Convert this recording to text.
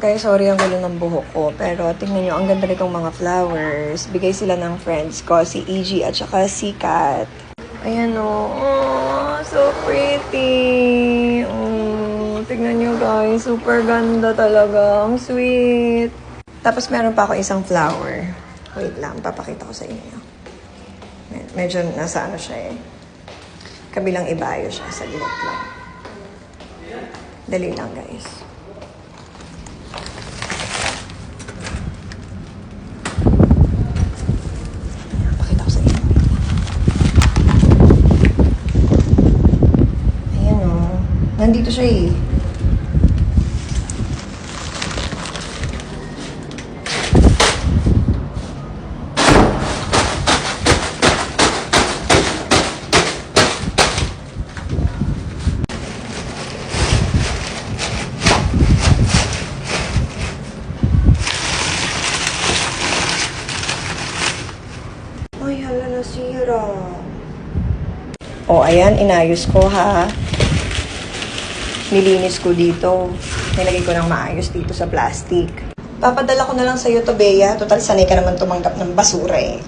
Guys, sorry ang gulo ng buhok ko. Pero tingnan nyo, ang ganda nitong mga flowers. Bigay sila ng friends ko, si EG at saka si Kat. Ayan o. Oh, so pretty. Oh, tignan nyo guys, super ganda talaga. Ang sweet. Tapos meron pa ako isang flower. Wait lang, papakita ko sa inyo. Med- Medyo nasa ano siya eh. Kabilang ibayo siya sa gilid lang. Dali lang guys. Ayan, Pakita ko sa inyo. Ayan o. Nandito siya eh. Ay, hala, nasira. O, ayan, inayos ko ha. Nilinis ko dito. Nilagay ko ng maayos dito sa plastic. Papadala ko na lang sa'yo to, Bea. Total, sanay ka naman tumanggap ng basura eh.